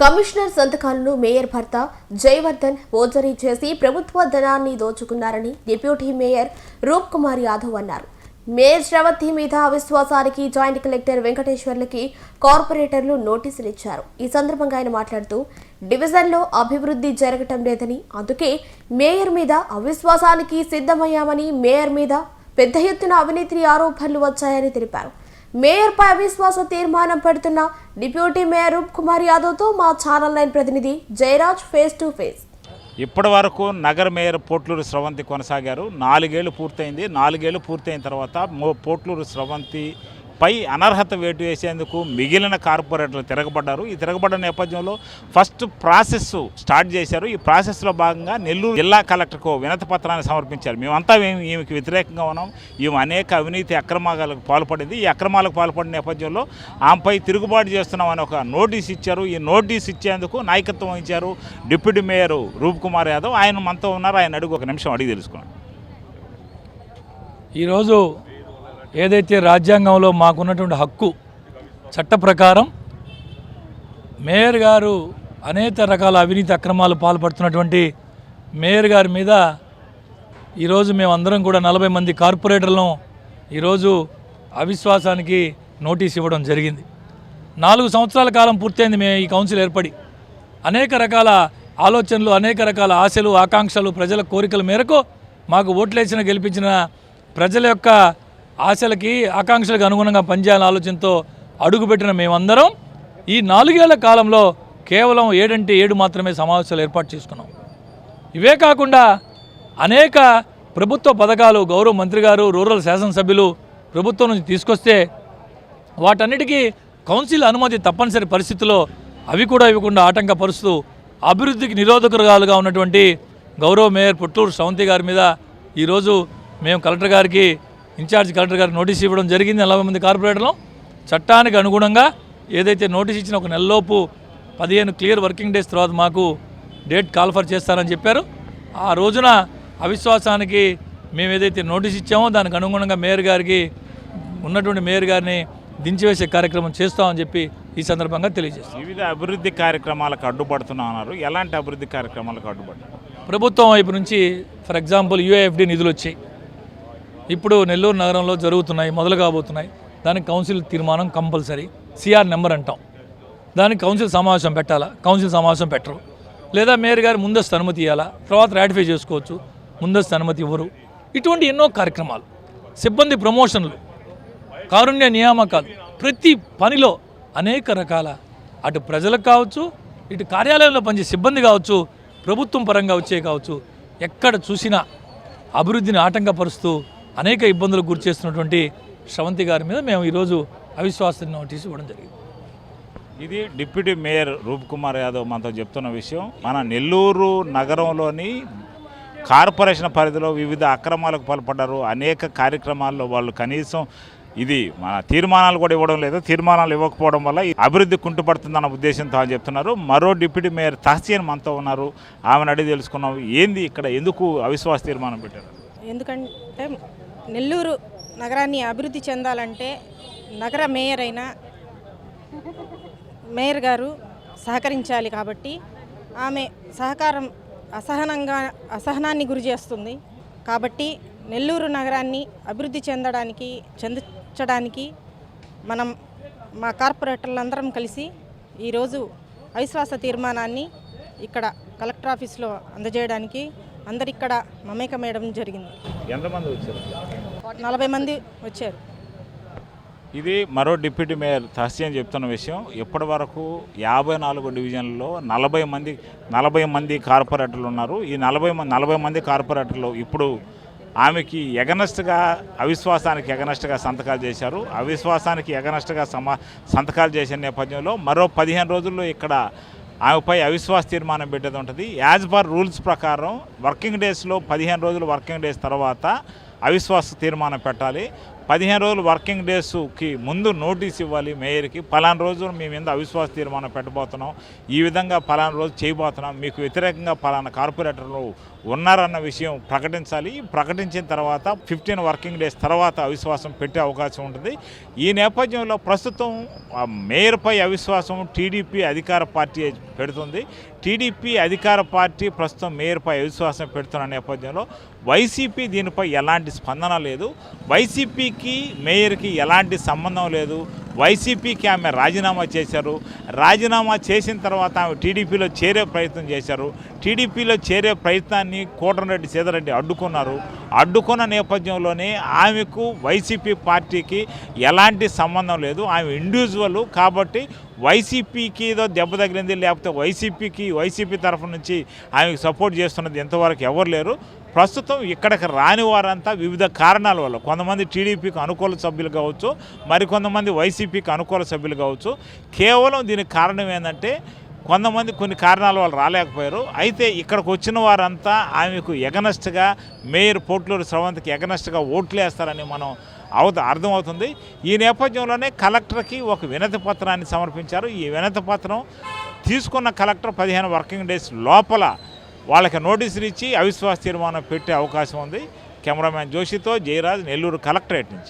Commissioner సంతకాలను mayor భర్త జయవర్ధన్ ఓజరీ చేసి ప్రభుత్వ ధనాన్ని దోచుకున్నారని డిప్యూటీ మేయర్ రూప్ కుమార్ యాదవ్ అన్నారు. మేయర్ శ్రవతి మీద అవిశ్వాసానికి జాయింట్ కలెక్టర్ వెంకటేశ్వర్లకి కార్పొరేటర్లు నోటీసులు ఇచ్చారు. ఈ సందర్భంగా ఆయన మాట్లాడుతూ డివిజన్లో అభివృద్ధి జరగటం లేదని అందుకే మేయర్ మీద అవిశ్వాసానికి సిద్ధమయ్యామని మేయర్ మీద పెద్ద ఎత్తున అవినీతి ఆరోపణలు వచ్చాయని తెలిపారు. మేయర్పై అవిశ్వాస తీర్మానం పెడుతున్న డిప్యూటీ మేయర్ రూప్ కుమార్ యాదవ్తో మా ఛానల్ నైన్ ప్రతినిధి జయరాజ్ ఫేస్ టు ఫేస్. ఇప్పటి వరకు నగర మేయర్ పోట్లూరు స్రవంతి కొనసాగారు. నాలుగేళ్ళు పూర్తయింది. నాలుగేళ్ళు పూర్తయిన తర్వాత పోట్లూరు స్రవంతి పై అనర్హత వేటు వేసేందుకు మిగిలిన కార్పొరేటర్లు తిరగబడ్డారు. ఈ తిరగబడ్డ నేపథ్యంలో ఫస్ట్ ప్రాసెస్ స్టార్ట్ చేశారు. ఈ ప్రాసెస్లో భాగంగా నెల్లూరు జిల్లా కలెక్టర్కు వినతి పత్రాన్ని సమర్పించారు. మేమంతా ఈమెకి వ్యతిరేకంగా ఉన్నాం. ఈమె అనేక అవినీతి అక్రమాలకు పాల్పడింది. ఈ అక్రమాలకు పాల్పడిన నేపథ్యంలో ఆమెపై తిరుగుబాటు చేస్తున్నామని ఒక నోటీస్ ఇచ్చారు. ఈ నోటీస్ ఇచ్చేందుకు నాయకత్వం వహించారు డిప్యూటీ మేయర్ రూప్ కుమార్ యాదవ్. ఆయన మనతో ఉన్నారు. ఆయన అడుగు ఒక నిమిషం అడిగి తెలుసుకోండి ఈరోజు ఏదైతే రాజ్యాంగంలో మాకున్నటువంటి హక్కు చట్ట ప్రకారం మేయర్ గారు అనేక రకాల అవినీతి అక్రమాలు పాల్పడుతున్నటువంటి మేయర్ గారి మీద ఈరోజు మేమందరం కూడా నలభై మంది కార్పొరేటర్లను ఈరోజు అవిశ్వాసానికి నోటీస్ ఇవ్వడం జరిగింది. నాలుగు సంవత్సరాల కాలం పూర్తయింది మేము ఈ కౌన్సిల్ ఏర్పడి. అనేక రకాల ఆలోచనలు అనేక రకాల ఆశలు ఆకాంక్షలు ప్రజల కోరికల మేరకు మాకు ఓట్లేసిన గెలిపించిన ప్రజల యొక్క ఆశలకి ఆకాంక్షలకు అనుగుణంగా పనిచేయాలని ఆలోచనతో అడుగుపెట్టిన మేమందరం ఈ నాలుగేళ్ళ కాలంలో కేవలం ఏడంటే ఏడు మాత్రమే సమావేశాలు ఏర్పాటు చేసుకున్నాం. ఇవే కాకుండా అనేక ప్రభుత్వ పథకాలు గౌరవ మంత్రి గారు రూరల్ శాసనసభ్యులు ప్రభుత్వం నుంచి తీసుకొస్తే వాటన్నిటికీ కౌన్సిల్ అనుమతి తప్పనిసరి పరిస్థితుల్లో అవి కూడా ఇవ్వకుండా ఆటంకపరుస్తూ అభివృద్ధికి నిరోధకురాలుగా ఉన్నటువంటి గౌరవ మేయర్ పుట్టూరు సవంతి గారి మీద ఈరోజు మేము కలెక్టర్ గారికి ఇన్ఛార్జ్ కలెక్టర్ గారికి నోటీస్ ఇవ్వడం జరిగింది నలభై మంది కార్పొరేటర్లు. చట్టానికి అనుగుణంగా ఏదైతే నోటీస్ ఇచ్చిన ఒక నెలలోపు పదిహేను క్లియర్ వర్కింగ్ డేస్ తర్వాత మాకు డేట్ కాల్ఫర్ చేస్తారని చెప్పారు. ఆ రోజున అవిశ్వాసానికి మేము ఏదైతే నోటీస్ ఇచ్చామో దానికి అనుగుణంగా మేయర్ గారికి ఉన్నటువంటి మేయర్ గారిని దించివేసే కార్యక్రమం చేస్తామని చెప్పి ఈ సందర్భంగా తెలియజేస్తాం వివిధ అభివృద్ధి కార్యక్రమాలకు అడ్డుపడుతున్నా అన్నారు. ఎలాంటి అభివృద్ధి కార్యక్రమాలకు అడ్డుపడ్డారు? ప్రభుత్వం వైపు నుంచి ఫర్ ఎగ్జాంపుల్ యూఏఎఫ్డి నిధులు వచ్చాయి. ఇప్పుడు నెల్లూరు నగరంలో జరుగుతున్నాయి మొదలు కాబోతున్నాయి. దానికి కౌన్సిల్ తీర్మానం కంపల్సరీ. సిఆర్ నెంబర్ అంటాం. దానికి కౌన్సిల్ సమావేశం పెట్టాలా? కౌన్సిల్ సమావేశం పెట్టరు. లేదా మేయర్ గారు ముందస్తు అనుమతి ఇవ్వాలా తర్వాత రాటిఫై చేసుకోవచ్చు. ముందస్తు అనుమతి ఇవ్వరు. ఇటువంటి ఎన్నో కార్యక్రమాలు సిబ్బంది ప్రమోషన్లు కారుణ్య నియామకాలు ప్రతి పనిలో అనేక రకాల అటు ప్రజలకు కావచ్చు ఇటు కార్యాలయంలో పనిచేసే సిబ్బంది కావచ్చు ప్రభుత్వం పరంగా వచ్చే కావచ్చు ఎక్కడ చూసినా అభివృద్ధిని ఆటంకపరుస్తూ అనేక ఇబ్బందులకు గురి చేస్తున్నటువంటి శ్రవంతి గారి మీద మేము ఈరోజు అవిశ్వాస నోటీసు ఇవ్వడం జరిగింది. ఇది డిప్యూటీ మేయర్ రూప్ కుమార్ యాదవ్ మనతో చెప్తున్న విషయం. మన నెల్లూరు నగరంలోని కార్పొరేషన్ పరిధిలో వివిధ అక్రమాలకు పాల్పడ్డారు. అనేక కార్యక్రమాల్లో వాళ్ళు కనీసం ఇది మన తీర్మానాలు కూడా ఇవ్వడం లేదు. తీర్మానాలు ఇవ్వకపోవడం వల్ల ఈ అభివృద్ధి కుంటుపడుతుందన్న ఉద్దేశంతో అని చెప్తున్నారు. మరో డిప్యూటీ మేయర్ తహసీన్ మనతో ఉన్నారు. ఆమెను అడిగి తెలుసుకున్నాం. ఏంది ఇక్కడ ఎందుకు అవిశ్వాస తీర్మానం పెట్టారు? ఎందుకంటే నెల్లూరు నగరాన్ని అభివృద్ధి చెందాలంటే నగర మేయర్ అయిన మేయర్ గారు సహకరించాలి కాబట్టి ఆమె సహకారం అసహనంగా అసహనాన్ని గురి చేస్తుంది. కాబట్టి నెల్లూరు నగరాన్ని అభివృద్ధి చెందడానికి చెందించడానికి మనం మా కార్పొరేటర్లందరం కలిసి ఈరోజు అవిశ్వాస తీర్మానాన్ని ఇక్కడ కలెక్టర్ ఆఫీస్లో అందజేయడానికి అందరిక్కడ మమేకమేయడం జరిగింది. ఎంతమంది వచ్చారు? నలభై మంది వచ్చారు. ఇది మరో డిప్యూటీ మేయర్ తహసీన్ చెప్తున్న విషయం. ఇప్పటి వరకు యాభై నాలుగు డివిజన్లలో నలభై మంది నలభై మంది కార్పొరేటర్లు ఉన్నారు. ఈ నలభై మంది నలభై మంది కార్పొరేటర్లు ఇప్పుడు ఆమెకి ఎగనెస్ట్గా అవిశ్వాసానికి ఎగనెస్ట్గా సంతకాలు చేశారు. అవిశ్వాసానికి ఎగనెస్ట్గా సమా సంతకాలు చేసిన నేపథ్యంలో మరో పదిహేను రోజుల్లో ఇక్కడ ఆమెపై అవిశ్వాస తీర్మానం పెట్టేది ఉంటుంది. యాజ్ పర్ రూల్స్ ప్రకారం వర్కింగ్ డేస్లో పదిహేను రోజులు వర్కింగ్ డేస్ తర్వాత అవిశ్వాస తీర్మానం పెట్టాలి. పదిహేను రోజులు వర్కింగ్ డేస్కి ముందు నోటీస్ ఇవ్వాలి మేయర్కి. పలానా రోజు మేము మీద అవిశ్వాస తీర్మానం పెట్టబోతున్నాం. ఈ విధంగా పలానా రోజు చేయబోతున్నాం. మీకు వ్యతిరేకంగా పలానా కార్పొరేటర్లు ఉన్నారన్న విషయం ప్రకటించాలి. ప్రకటించిన తర్వాత ఫిఫ్టీన్ వర్కింగ్ డేస్ తర్వాత అవిశ్వాసం పెట్టే అవకాశం ఉంటుంది. ఈ నేపథ్యంలో ప్రస్తుతం మేయర్పై అవిశ్వాసం టీడీపీ అధికార పార్టీ పెడుతుంది. టీడీపీ అధికార పార్టీ ప్రస్తుతం మేయర్పై అవిశ్వాసం పెడుతున్న నేపథ్యంలో వైసీపీ దీనిపై ఎలాంటి స్పందన లేదు. వైసీపీకి మేయర్కి ఎలాంటి సంబంధం లేదు. వైసీపీకి ఆమె రాజీనామా చేశారు. రాజీనామా చేసిన తర్వాత ఆమె టీడీపీలో చేరే ప్రయత్నం చేశారు. టీడీపీలో చేరే ప్రయత్నాన్ని కోటరెడ్డి సీతారెడ్డి అడ్డుకున్నారు. అడ్డుకున్న నేపథ్యంలోనే ఆమెకు వైసీపీ పార్టీకి ఎలాంటి సంబంధం లేదు. ఆమె ఇండివిజువల్ కాబట్టి వైసీపీకి ఏదో దెబ్బ తగిలింది లేకపోతే వైసీపీకి వైసీపీ తరఫు నుంచి ఆమెకు సపోర్ట్ చేస్తున్నది ఎంతవరకు ఎవరు లేరు. ప్రస్తుతం ఇక్కడికి రాని వారంతా వివిధ కారణాల వల్ల కొంతమంది టీడీపీకి అనుకూల సభ్యులు కావచ్చు మరికొంతమంది వైసీపీకి అనుకూల సభ్యులు కావచ్చు కేవలం దీనికి కారణం ఏంటంటే కొంతమంది కొన్ని కారణాల వల్ల రాలేకపోయారు. అయితే ఇక్కడికి వచ్చిన వారంతా ఆమెకు ఎగనెస్ట్గా మేయర్ పోట్లూరు స్రవంతికి ఎగనెస్ట్గా ఓట్లు వేస్తారని మనం అవత అర్థమవుతుంది. ఈ నేపథ్యంలోనే కలెక్టర్కి ఒక వినతి పత్రాన్ని సమర్పించారు. ఈ వినతి పత్రం తీసుకున్న కలెక్టర్ పదిహేను వర్కింగ్ డేస్ లోపల వాళ్ళకి నోటీసులు ఇచ్చి అవిశ్వాస తీర్మానం పెట్టే అవకాశం ఉంది. కెమెరామ్యాన్ జోషితో జయరాజ్ నెల్లూరు కలెక్టరేట్ నుంచి.